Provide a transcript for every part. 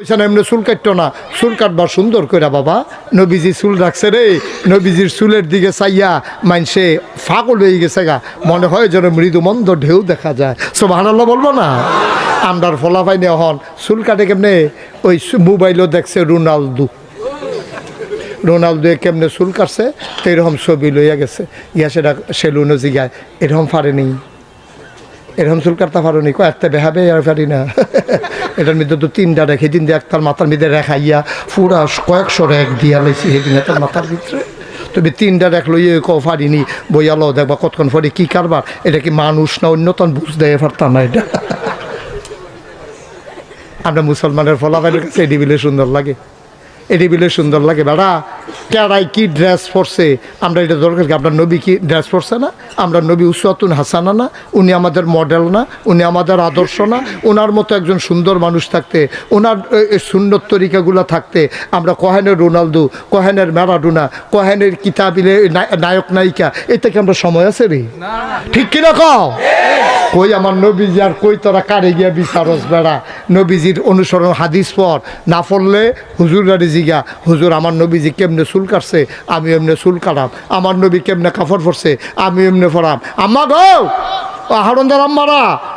এমনি চুল কাটতো না। চুল কাটবা সুন্দর করে বাবা, নবীজি চুল রাখছে রে। নবীজির চুলের দিকে চাইয়া মানসে ফাগল হয়ে গেছে গা। মনে হয় যেন মৃদু মন্দ ঢেউ দেখা যায়। সব আল্লাহ বলব না? আমরার ফলাফাই নেওয়া হন। চুল কাটে কেমনে? ওই মোবাইলও দেখছে রোনালদো। রোনালদো কেমনে চুল কাটছে? তো এরকম ছবি লইয়া গেছে। ইয়া সেটা সেলুনও জিগায়। এরকম পারেনি এরকম চুল কাটতে পারো নি কয়েকটা বেহাবে আর পারি না। এটার মধ্যে তো তিনটা রেখে দিন দিয়ে একটার মাথার মধ্যে রেখাইয়া পুরা কয়েকশো রেখ দিয়া লাইছি সেদিন তার মাথার ভিতরে। তুমি তিনটা রেখ লইয়ে ক পারিনি বইয়ালো দেখবা কতক্ষণ পরে কি কারবার। এটা কি মানুষ না অন্যতন বুঝ দেয় পারতাম না এটা। আমরা মুসলমানের ফলাফলের কাছে এটি বিলে সুন্দর লাগে। এটি বিলে সুন্দর লাগে, বেড়া। কেরাই কি ড্রেস পরছে? আমরা এটা দরকার কি আপনার নবী কি ড্রেস পরছে না? আমরা নবী উসাতুন হাসানা না উনি আমাদের মডেল না উনি আমাদের আদর্শ না ওনার মতো একজন সুন্দর মানুষ থাকতে ওনার সুন্দর তরিকাগুলো থাকতে আমরা কহেনের রোনালদো কহেনের ম্যারাডোনা কহেনের কিতাবিলে নায়ক নায়িকা এ থেকে আমরা সময় আছে রে? ঠিক কিনা কও? কই আমার নবীজি আর কই তোরা কারে গিয়া বিচারস বেড়া? নবীজির অনুসরণ হাদিস পর না পড়লে হুজুর গাড়ি জিগা হুজুর আমার নবীজি কেমনে চুল কাটছে, আমি এমনি চুল কাটাম। আমার নবী কেমনে কাপড় পরছে আমি এমনি পরাম আম্মা গো! আহারন্দার আম্মারা!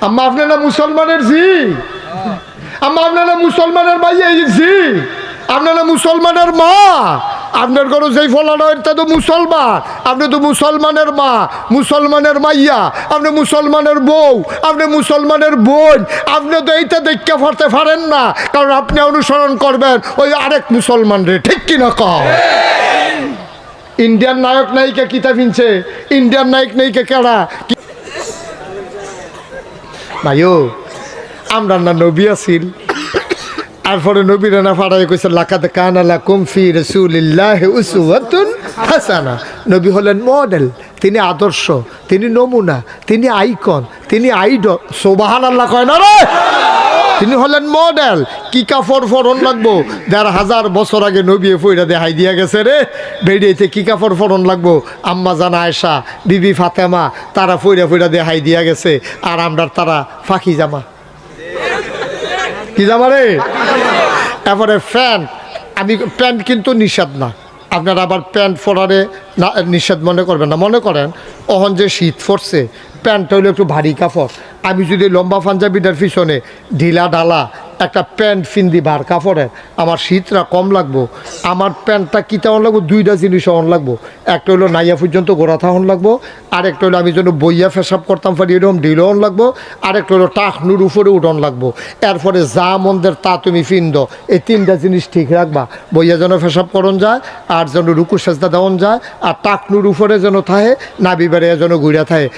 আম্মা আপনারা মুসলমানের জি। আম্মা আপনারা মুসলমানের ভাই এই জি। আপনারা মুসলমানের মা। আপনার ঘরে যেই ফলানো তো মুসলমান। আপনি তো মুসলমানের মা মুসলমানের মাইয়া। আপনি মুসলমানের বউ আপনি মুসলমানের বোন। আপনি তো এইটা দেখতে পারতে পারেন না কারণ আপনি অনুসরণ করবেন ওই আরেক মুসলমান রে ঠিক কিনা কম ইন্ডিয়ান নায়ক নায়িকা কিতা ফিনছে ইন্ডিয়ান নায়ক নায়িকা কেডা ভাইও আমরা না নবী আছিল। তারপরে নবী রানা ফাড়াই কইছে লাকাত কানা লাকুম ফি রাসূলিল্লাহ উসওয়াতুন হাসানা। নবী হলেন মডেল তিনি আদর্শ, তিনি নমুনা, তিনি আইকন তিনি আইডল সুবহানাল্লাহ কয় না রে? তিনি হলেন মডেল কি কাপড় ফরন লাগবো? দেড় হাজার বছর আগে নবী ফইরা দেখাই দিয়া গেছে রে। বেরিয়েছে কি কাপড় ফরন লাগবো? আম্মা জানা আয়সা বিবি ফাতেমা, তারা ফইরা ফইরা দেখাই দিয়া গেছে। আর আমরা তারা ফাঁকি জামা। কি জামা রে? তারপরে প্যান্ট আমি প্যান্ট কিন্তু নিষেধ না। আপনারা আবার প্যান্ট পরারে না, নিষেধ মনে করবেন না। মনে করেন, অহন যে শীত পড়ছে প্যান্টটা হলো একটু ভারী কাপড়। আমি যদি লম্বা পাঞ্জাবিটার পিছনে ঢিলা ঢালা একটা প্যান্ট ফিন্দি ভার কাপড়ের আমার শীতটা কম লাগবো। আমার প্যান্টটা কী তেমন লাগবো? দুইটা জিনিস অন লাগবো। একটা হলো নাইয়া পর্যন্ত গোড়া থাহন লাগবো আর একটা হলো আমি যেন বইয়া ফেসাব করতাম পারি এরকম ঢিল অন লাগবো আর একটা হলো টাকনুর উপরে উঠন লাগবো। এরপরে যা মন্দের তা তুমি ফিন্দ এই তিনটা জিনিস ঠিক রাখবা। বইয়া যেন ফেসাব করন যায়, আর যেন রুকু সেজদা দেওয়ান যায়, আর টাকনুর উপরে যেন থাহে নাবি বেড়ে যেন ঘুরে থাকে।